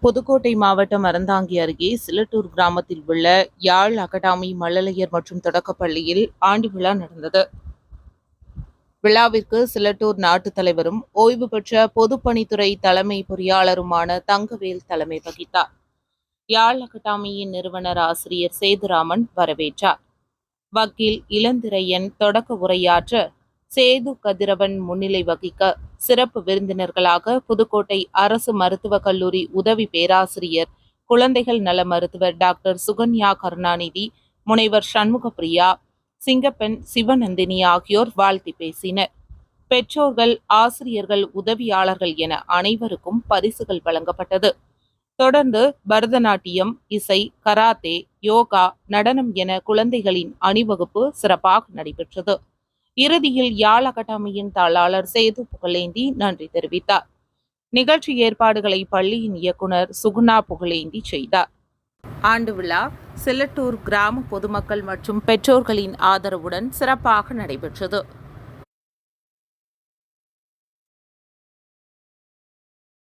புதுக்கோட்டை மாவட்டம் அறந்தாங்கி அருகே சிலட்டூர் கிராமத்தில் உள்ள யாழ் அகாடமி மழலையர் மற்றும் தொடக்கப்பள்ளியில் ஆண்டு விழா நடந்தது. விழாவிற்கு சிலட்டூர் நாட்டுத் தலைவரும் ஓய்வு பெற்ற பொதுப்பணித்துறை தலைமை பொறியாளருமான தங்கவேல் தலைமை வகித்தார். யாழ் அகாடமியின் நிறுவனர் ஆசிரியர் சேதுராமன் வரவேற்றார். வக்கீல் இளந்திரையன் தொடக்க உரையாற்ற சேது கதிரவன் முன்னிலை வகிக்க சிறப்பு விருந்தினர்களாக புதுக்கோட்டை அரசு மருத்துவக் கல்லூரி உதவி பேராசிரியர் குழந்தைகள் நல மருத்துவர் டாக்டர் சுகன்யா கருணாநிதி முனைவர் சண்முகப்பிரியா சிங்கப்பெண் சிவநந்தினி ஆகியோர் வாழ்த்தி பேசினர். பெற்றோர்கள் ஆசிரியர்கள் உதவியாளர்கள் என அனைவருக்கும் பரிசுகள் வழங்கப்பட்டது. தொடர்ந்து பரதநாட்டியம் இசை கராத்தே யோகா நடனம் என குழந்தைகளின் அணிவகுப்பு சிறப்பாக நடைபெற்றது. இறுதியில் யாழ் அகாடமியின் தாளாளர் சேது புகழேந்தி நன்றி தெரிவித்தார். நிகழ்ச்சி ஏற்பாடுகளை பள்ளியின் இயக்குனர் சுகுணா புகழேந்தி செய்தார். ஆண்டு விழா சிலட்டூர் கிராம பொதுமக்கள் மற்றும் பெற்றோர்களின் ஆதரவுடன் சிறப்பாக நடைபெற்றது.